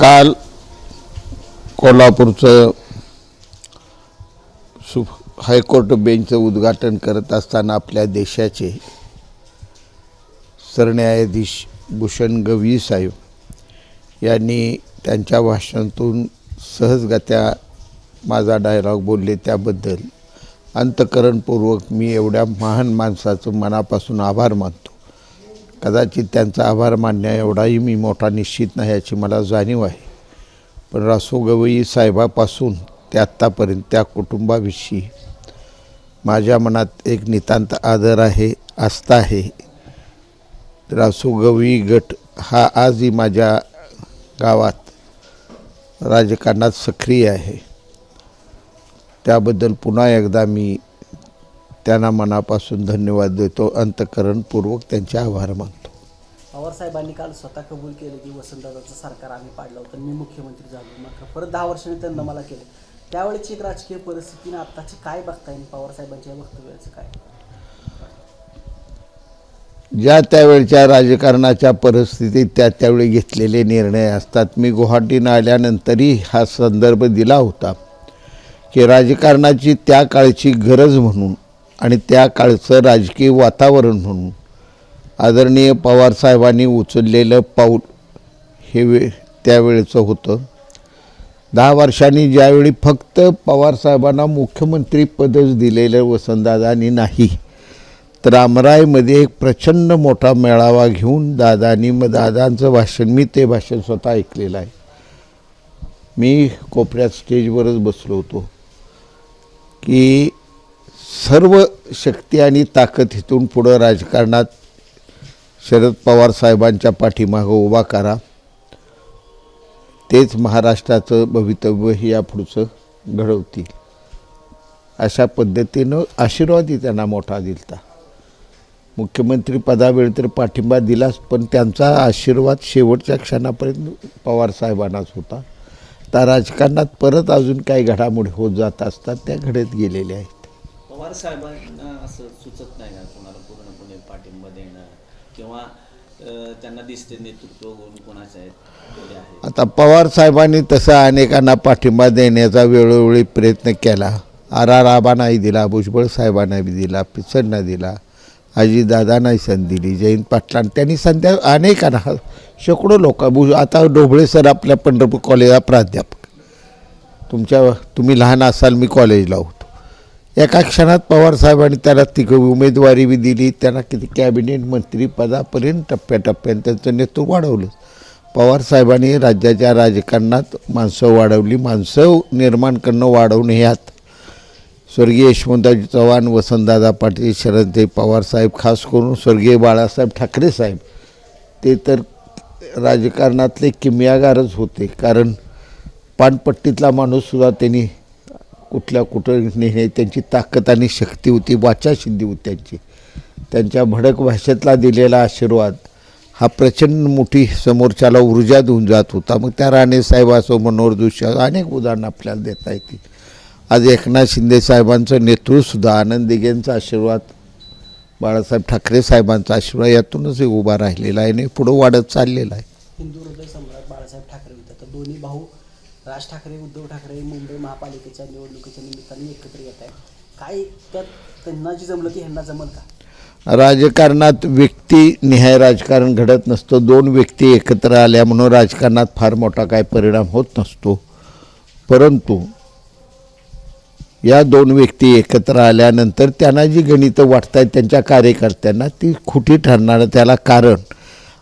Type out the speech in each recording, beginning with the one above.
काल कोल्हापूरचं सु हायकोर्ट बेंचचं उद्घाटन करत असताना आपल्या देशाचे सरन्यायाधीश भूषण गवई साहेब यांनी त्यांच्या भाषणातून सहजगत्या माझा डायलॉग बोलले. त्याबद्दल अंतकरणपूर्वक मी एवढ्या महान माणसाचं मनापासून आभार मानतो. कदाचित त्यांचा आभार मानण्या एवढाही मी मोठा निश्चित नाही याची मला जाणीव आहे. पण रासो गवई साहेबापासून ते आत्तापर्यंत त्या कुटुंबाविषयी माझ्या मनात एक नितांत आदर आहे आस्था आहे. रासो गवई गट हा आजही माझ्या गावात राजकारणात सक्रिय आहे. त्याबद्दल पुन्हा एकदा मी त्यांना मनापासून धन्यवाद देतो अंतकरणपूर्वक त्यांचे आभार मानतो. पवार साहेबांनी काल स्वतः कबूल केलं की वसंतदादाचं सरकार आम्ही पाडलं होतं मी मुख्यमंत्री झालो मग परत दहा वर्षांनी त्यांना मला केलं. त्यावेळेची एक राजकीय परिस्थिती आत्ताची काय बघताय आणि पवार साहेबांच्या या वक्तव्याचं काय? ज्या त्यावेळच्या राजकारणाच्या परिस्थितीत त्या त्यावेळी घेतलेले निर्णय असतात. मी गुवाहाटीनं आल्यानंतरही हा संदर्भ दिला होता की राजकारणाची त्या काळची गरज म्हणून आणि त्या काळचं राजकीय वातावरण म्हणून आदरणीय पवारसाहेबांनी उचललेलं पाऊल हे वे त्यावेळेचं होतं. दहा वर्षांनी ज्यावेळी फक्त पवारसाहेबांना मुख्यमंत्रीपदच दिलेलं वसंतदादांनी नाही तर रामरायमध्ये एक प्रचंड मोठा मेळावा घेऊन दादानी मग दादांचं भाषण मी ते भाषण स्वतः ऐकलेलं आहे. मी कोपऱ्यात स्टेजवरच बसलो होतो की सर्व शक्ती आणि ताकद इथून पुढं राजकारणात शरद पवार साहेबांच्या पाठीमागं उभा करा. तेच महाराष्ट्राचं भवितव्य हे यापुढचं घडवतील. अशा पद्धतीनं आशीर्वादही त्यांना मोठा दिलता. मुख्यमंत्री पदावेळी तर पाठिंबा दिलाच पण त्यांचा आशीर्वाद शेवटच्या क्षणापर्यंत पवार साहेबांनाच होता. त्या राजकारणात परत अजून काही घडामोडी होत जात असतात त्या घडत गेलेल्या आहेत. पवार साहेबांना असं सुचत नाही ना कोणाला पूर्णपणे पाठिंबा देणं? किंवा त्यांना दिसते नेतृत्व गुण कोणाचे आहेत आता पवार साहेबांनी तसा अनेकांना पाठिंबा देण्याचा वेळोवेळी प्रयत्न केला. आर आर आबांनाही दिला भुजबळ साहेबांना बी दिला पिचडना दिला अजितदादांनाही संधी दिली जयंत पाटलां त्यांनी संध्या अनेकांना शेकडो लोक भुज आता ढोबळे सर आपल्या पंढरपूर कॉलेजला प्राध्यापक. तुमच्या तुम्ही लहान असाल मी कॉलेजला होतो. एका क्षणात पवारसाहेबांनी त्याला तिघ उमेदवारी बी दिली. त्यांना किती कॅबिनेट मंत्रीपदापर्यंत टप्प्याटप्प्याने त्यांचं नेतृत्व वाढवलं. पवारसाहेबांनी राज्याच्या राजकारणात माणसं वाढवली. माणसं निर्माण करणं वाढवणे ह्यात स्वर्गीय यशवंतराव चव्हाण वसंतदादा पाटील शरददेव पवारसाहेब खास करून स्वर्गीय बाळासाहेब ठाकरे साहेब ते तर राजकारणातले किमयागारच होते. कारण पानपट्टीतला माणूससुद्धा त्यांनी कुठल्या कुठं नेणे त्यांची ताकद आणि शक्ती होती वाचासिद्धी होती त्यांची. त्यांच्या भडक भाषेतला दिलेला आशीर्वाद हा प्रचंड मोठी समोरच्याला ऊर्जा देऊन जात होता. मग त्या राणे साहेब असो मनोहर जोशी अनेक उदाहरणं आपल्याला देता येतील. आज एकनाथ शिंदे साहेबांचं नेतृत्वसुद्धा आनंद दिघेंचा आशीर्वाद बाळासाहेब ठाकरे साहेबांचा आशीर्वाद यातूनच हे उभा राहिलेला आहे आणि पुढं वाढत चाललेला आहे. हिंदू हृदय सम्राट बाळासाहेब ठाकरे होता. तर दोन्ही भाऊ राज ठाकरे उद्धव ठाकरे मुंबई महापालिकेच्या निवडणुकीच्या निमित्ताने एकत्र येत आहेत. काय त्यात त्यांना जी जमलं ती ह्यांना जमल का? राजकारणात व्यक्ती निहाय राजकारण घडत नसतं. दोन व्यक्ती एकत्र आल्या म्हणून राजकारणात फार मोठा काय परिणाम होत नसतो. परंतु या दोन व्यक्ती एकत्र आल्यानंतर त्यांना जी गणितं वाटत आहेत त्यांच्या कार्यकर्त्यांना ती खोटी ठरणार त्याला कारण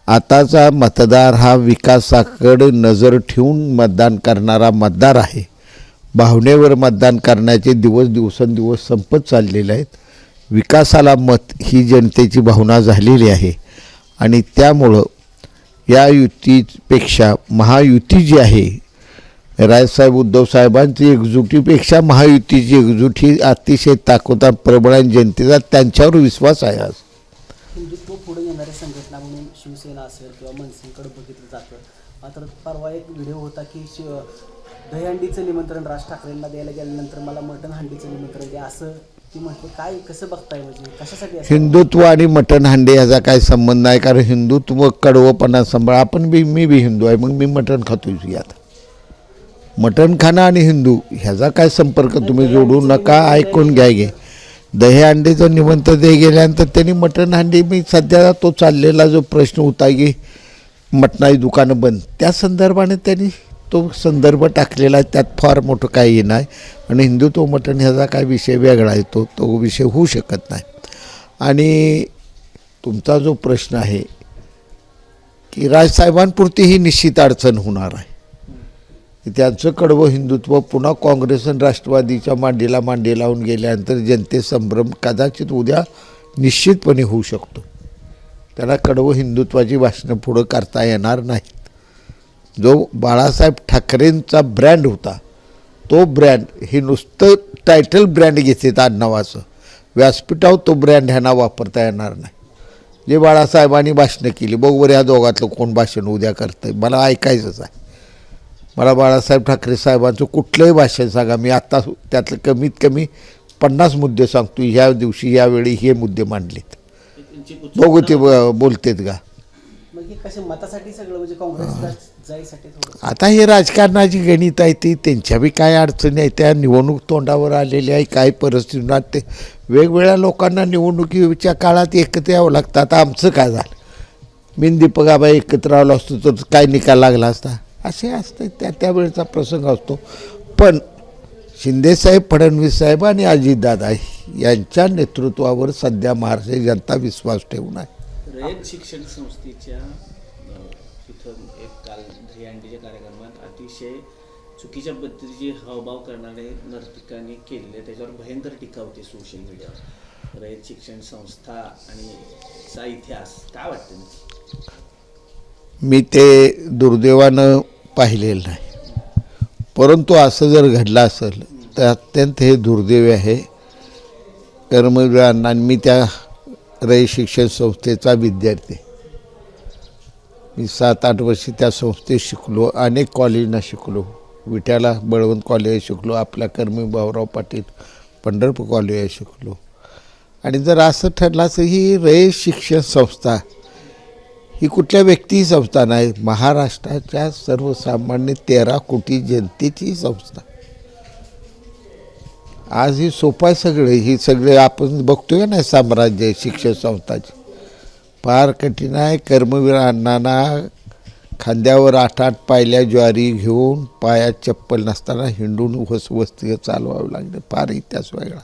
आताचा मतदार हा विकासाकडे नजर ठेवून मतदान करणारा मतदार आहे. भावनेवर मतदान करण्याचे दिवस दिवसेंदिवस संपत चाललेले आहेत. विकासाला मत ही जनतेची भावना झालेली आहे. आणि त्यामुळं या युतीपेक्षा महायुती जी आहे रायसाहेब उद्धव साहेबांची एकजुटीपेक्षा महायुतीची एकजुटी अतिशय ताकददार प्रबळ आणि जनतेचा त्यांच्यावर विश्वास आहे आज हिंदुत्व पुढे येणारी संघटना म्हणून शिवसेना असेल किंवा मनसेकडे बघितलं जातं. मात्र परवा एक व्हिडिओ होता की शिव दहीहंडीचं निमंत्रण राज ठाकरेंना द्यायला गेल्यानंतर मला मटण हंडीचं निमंत्रण द्या असं ती म्हटली काय कसं बघताय म्हणजे? कशासाठी असं हिंदुत्व आणि मटण हांडे ह्याचा काय संबंध नाही? कारण हिंदुत्व कडवपणा सांभाळ आपण बी मी बी हिंदू आहे मग मी मटण खातोय आता? मटण खाणं आणि हिंदू ह्याचा काय संपर्क? तुम्ही जोडू नका ऐकून घ्या गे दही अंडेचं निमंत्र दे गेल्यानंतर त्यांनी मटण हांडी मी सध्या तो चाललेला जो प्रश्न होता की मटणारी दुकानं बंद. त्या संदर्भाने त्यांनी तो संदर्भ टाकलेला आहे त्यात फार मोठं काही नाही. आणि हिंदुत्व मटण ह्याचा काय विषय वेगळा आहे तो तो विषय होऊ शकत नाही. आणि तुमचा जो प्रश्न आहे की राजसाहेबांपुरती ही निश्चित अडचण होणार आहे. त्यांचं कडवं हिंदुत्व पुन्हा काँग्रेस आणि राष्ट्रवादीच्या मांडीला मांडी लावून गेल्यानंतर जनते संभ्रम कदाचित उद्या निश्चितपणे होऊ शकतो. त्याला कडवं हिंदुत्वाची भाषणं पुढं करता येणार नाहीत. जो बाळासाहेब ठाकरेंचा ब्रँड होता तो ब्रँड हे नुसतं टायटल ब्रँड घेतात आडनावाचं व्यासपीठावर तो ब्रँड ह्यांना वापरता येणार नाही. जे बाळासाहेबांनी भाषणं केली बरोबर या दोघातलं कोण भाषण उद्या करतं मला ऐकायचंच आहे. मला बाळासाहेब ठाकरे साहेबांचं कुठलंही भाषण सांगा. मी आत्ता त्यातलं कमीत कमी पन्नास मुद्दे सांगतो ह्या दिवशी यावेळी हे मुद्दे मांडलेत. बघू ते ब- बोलतेत का. मग हे कसे मतासाठी सगळं म्हणजे काँग्रेसला जायसाठी थोडं आता हे राजकारणाची गणित आहे ती त्यांच्या बी काय अडचणी आहेत त्या निवडणूक तोंडावर आलेल्या आहे काय परिस्थितीत ते. वेगवेगळ्या लोकांना निवडणुकीच्या काळात एकत्र यावं लागतं. आता आमचं काय झालं? मी न दीपक आबा एकत्र आलो असतो तर काय निकाल लागला असता? असे असते त्या त्यावेळेचा प्रसंग असतो. पण शिंदेसाहेब फडणवीस साहेब आणि अजितदादा यांच्या नेतृत्वावर सध्या महाराष्ट्र जनता विश्वास ठेवून आहे. रयत शिक्षण संस्थेच्या तिथं एक काल दहीहंडीच्या कार्यक्रमात अतिशय चुकीच्या पद्धतीचे हावभाव करणारे नर्तकांनी केलेले त्याच्यावर भयंकर टीका होती सोशल मीडियावर रयत शिक्षण संस्था आणि चा इतिहास काय वाटतं? मी ते दुर्दैवानं पाहिलेलं नाही. परंतु असं जर घडलं असेल तर अत्यंत हे दुर्दैवी आहे. कर्मवीरांना आणि मी त्या रय शिक्षण संस्थेचा विद्यार्थी. मी सात आठ वर्षी त्या संस्थेत शिकलो अनेक कॉलेजना शिकलो. विट्याला बळवंत कॉलेज शिकलो आपल्या कर्मी भाऊराव पाटील पंढरपूर कॉलेज शिकलो. आणि जर असं ठरलं असं ही रय शिक्षण संस्था ही कुठल्या व्यक्ती संस्था नाही. महाराष्ट्राच्या सर्वसामान्य तेरा कोटी जनतेची संस्था. आज ही सोपा सगळे. ही सगळे आपण बघतोय ना साम्राज्य शिक्षण संस्थाचे. फार कठीण आहे. कर्मवीर अण्णांना खांद्यावर आठ आठ पायल्या ज्वारी घेऊन पायात चप्पल नसताना हिंडून वस वस्ती चालवावं लागलं. फार इतिहास वेगळा.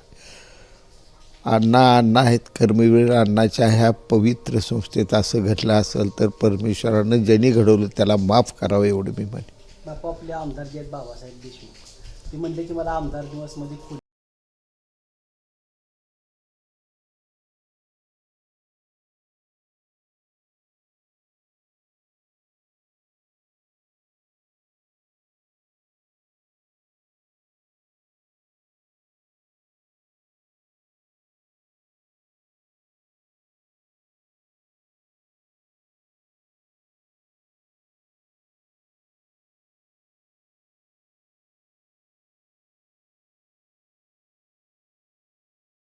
अण्णा अण्णा आहेत कर्मवीर अण्णाच्या ह्या पवित्र संस्थेत असं घडलं असेल तर परमेश्वरानं ज्यांनी घडवलं त्याला माफ करावं एवढं मी म्हणे बापा आपले आमदार जे आहेत बाबासाहेब देशमुख ते म्हणले की मला आमदार दिवसमध्ये